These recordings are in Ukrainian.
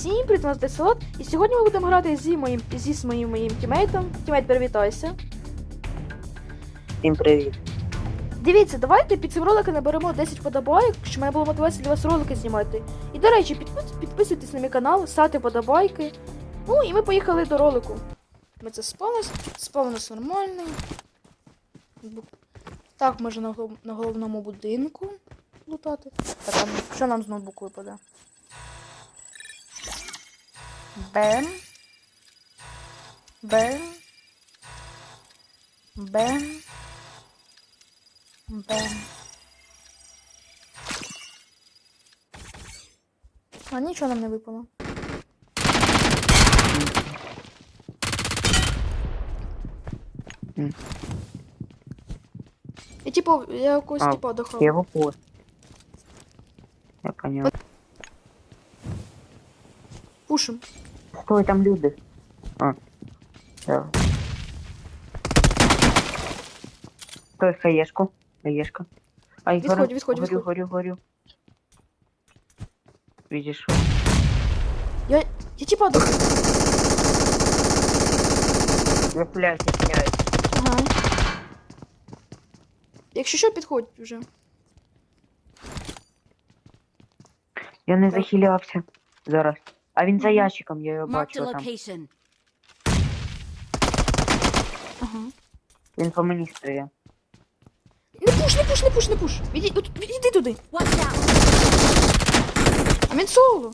Всім привіт, нас Десолот. І сьогодні ми будемо грати зі моїм зі своїм моїм тімейтом. Тімейт, привітайся. Всім привіт. Дивіться, давайте під цим роликом наберемо 10 подобайок, щоб мене було мотивація для вас ролики знімати. І до речі, підпис- підписуйтесь на мій канал, ставте подобайки. Ну і ми поїхали до ролику. Ми це у нас нормально. Так, може на, на головному будинку лутати. Так, а що нам з ноутбуку випаде? Бем. Бем. Бем. Бем. А нічого нам не випало. М. І типу, я якогось А, типа дохав. Його пост. Я понял. Пушим. Стой, там люди. А. Да. Стой, хаєшку. Хаєшка. Ай, Відходь, горю, відходь, горю, відходь. горю, горю. Видиш? Я, я типа дохав. Я плясь, я плясь. Ага. Якщо що, підходь вже. Я не захилявся. Зараз. А він за ящиком, я його Marked бачу там. location. Ага. Він по мені стріляє. Не пуш, не пуш, не пуш, не пуш. Іди, от, іди туди. Watch out! А він соло.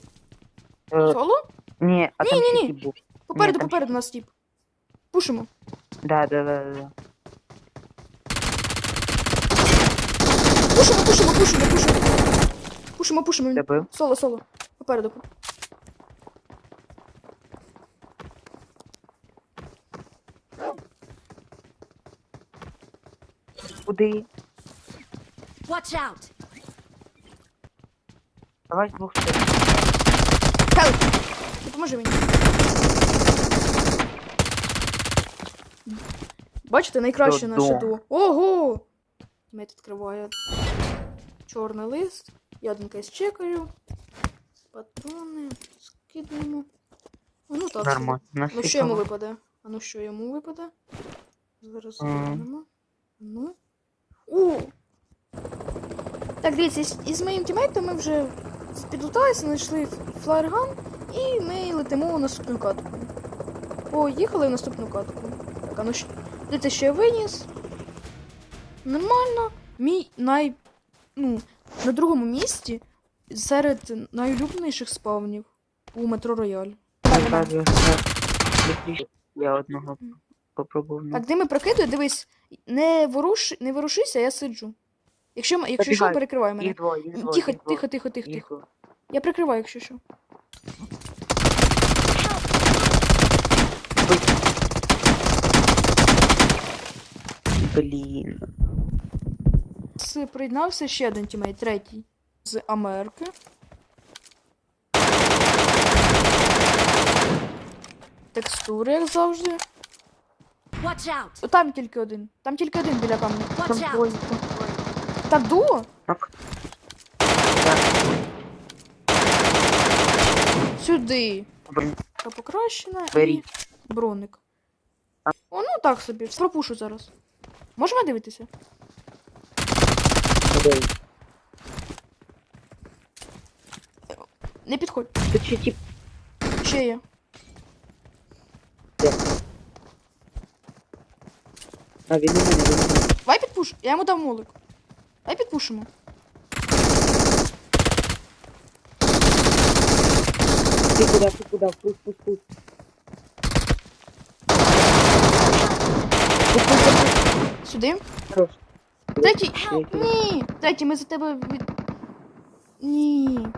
Е, Соло? ні, а там Ні-ні-ні. ще тип був. Попереду, там попереду нас тип. Пушимо. Да, да, да, да, да. Пушимо, пушимо, пушимо, пушимо. Пушимо, пушимо. Добив. Соло, соло. Попереду. Куди? Watch out! Давай з двох сторон. Хелп! Допоможи мені. Бачите, найкраще наше Додому. дуо. Ого! Мет відкриває чорний лист. Я один кейс чекаю. Патрони. Скидуємо. Ну так. Нормально. Ну що йому випаде? А ну що йому випаде? Зараз М. глянемо. Ну. У! Так, дивіться, із, моїм тімейтом ми вже підлуталися, знайшли флаєрган, і ми летимо у наступну катку. Поїхали в наступну катку. Так, а ну що? Дивіться, що я виніс. Нормально. Мій най. Ну, на другому місці серед найулюбленіших спавнів у метро Рояль. Я одного попробував. ну. Так, дими прокидує, дивись, не, воруш... не ворушися, я сиджу. Якщо, м- якщо що, Забігай. перекривай мене. Їх двоє, їх двоє. Тихо, їх двоє, тихо, тихо, тихо, їх тихо. двоє. Я прикриваю, якщо що. Блін. С приєднався ще один тімейт, третій. З Америки. Текстури, як завжди. Watch out! Там тільки один. Там тільки один біля камня. Watch Там двоє, out! двоє. Так, дуо? Так. Сюди. блін, Та покращена і беріть. броник. А. О, ну так собі. Пропушу зараз. Можемо дивитися? Не підходь. Тут ще тип. Ще є. А, він у мене, він у мене. Давай підпуш. Я йому дав молик. Давай підпушимо. Ти куди, ти куди? Пусть, пусть, пусть. Сюди. Хорош. Третій. Ні. Третій, ми за тебе від. Ні.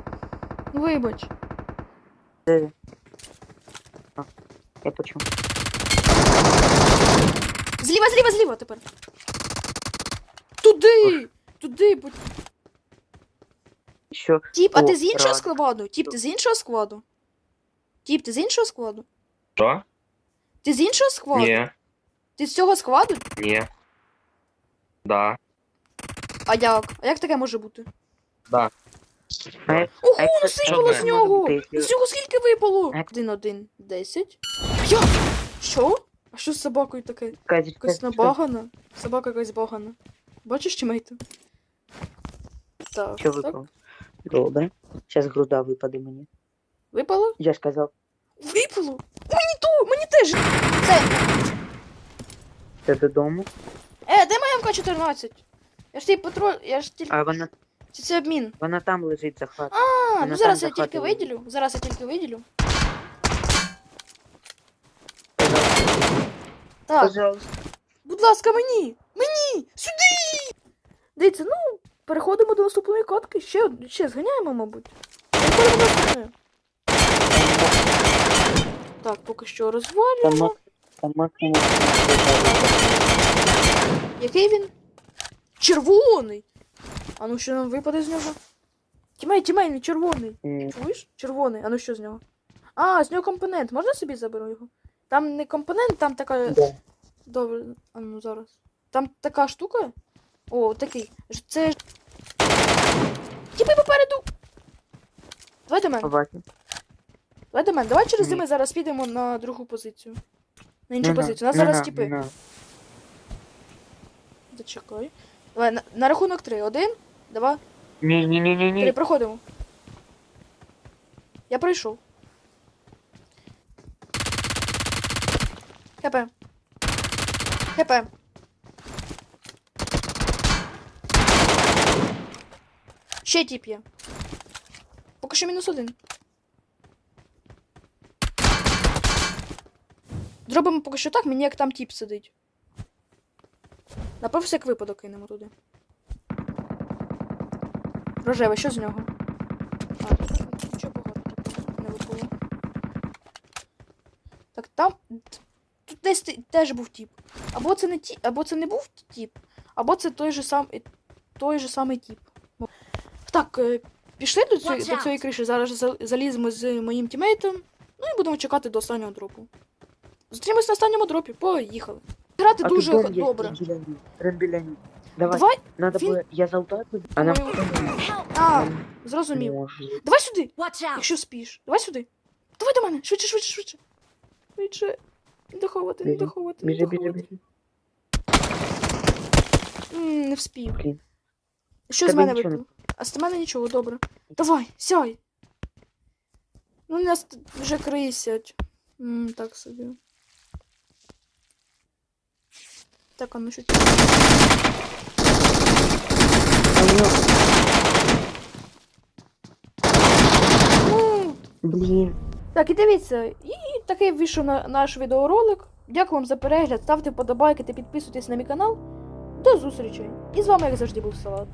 Вибач. Де він? А, Я почув. Зліва, зліва, зліва тепер. Туди! Туди, будь. Що? Тіп, а О, ти з іншого рад. складу? Тіп, ти з іншого складу? Тіп, ти з іншого складу? Що? Ти з іншого складу? Ні, Ти з цього складу? ні. Да. А як? А як таке може бути? Да. Ого, якщо- насипало що з нього! З нього скільки випало? Один один. Десять. Я? Що? А що з собакою таке? якась- набагана? Собака якась багана. Бачиш, чимейте? Так. Що так. випало? Добре. Зараз груда випаде мені. Випало? Я ж казав, Випало! Мені то! Мені теж! Це! це додому, Е, де моя МК-14? Я ж тобі патрон. Я ж тільки. а вона, Чи це обмін? вона там лежить захват. А, Вона ну зараз я тільки виділю. Зараз я тільки виділю. Так, Пожалуйста. будь ласка, мені! Мені! Сюди! Дивіться, ну, переходимо до наступної катки. Ще, ще зганяємо, мабуть. Переходимо до наступної. Так, поки що Там, розвалюємо. там максимум. Який він? Червоний! А ну що нам випаде з нього? Тімей, тімей, він червоний. М, Чуєш? Червоний. А ну що з нього? А, з нього компонент. Можна собі заберу його? Там не компонент, там така. Да. Добре, а ну зараз. Там така штука. О, такий. Ж- Це. ж- Тіпи попереду! Давай до мене. Побачив. Давай до мене. Давай через Ні. зими зараз підемо на другу позицію. На іншу Не позицію. У нас не зараз тіпи. Зачекай. Давай, на, на рахунок три. Один, два, Ні, ні, ні, ні, три. ні. Проходимо. Я пройшов. ХП. ХП. Ще тіп є. Поки що мінус один. Зробимо поки що так, мені як там тіп сидить. На про всяк випадок кинемо туди. Рожеве, що з нього? А, тут нічого багато не випало. Так, там. Десь те- теж був тіп. Або це не ті, або це не був тіп, або це той же сам той же самий тіп. Так, е, пішли до, цієї- до цієї криші. Зараз за- заліземо з моїм тімейтом. Ну і будемо чекати до останнього дропу. Зустрімось на останньому дропі. Поїхали. Грати А дуже є, добре. них. Давай, Давай. надо він- було, я залутаю, а нам А, зрозумів. може. Давай сюди, якщо спіш. Давай сюди. Давай до мене. Швидше, швидше, швидше. Швидше. Не доховати, не Біжи, доховати, не Біжи, біжи, доховати. біжи. М, Не вспів. Блін. Що з Тебе мене нічого не- випало? А з мене нічого, добре. Давай, сяй. Ну, нас тут вже крисять. М, так собі. Так, а ну що? Ну, Блін. Так, і дивіться, і такий вийшов на наш відеоролик. Дякую вам за перегляд, ставте вподобайки та підписуйтесь на мій канал. До зустрічі! І з вами, як завжди, був Салат.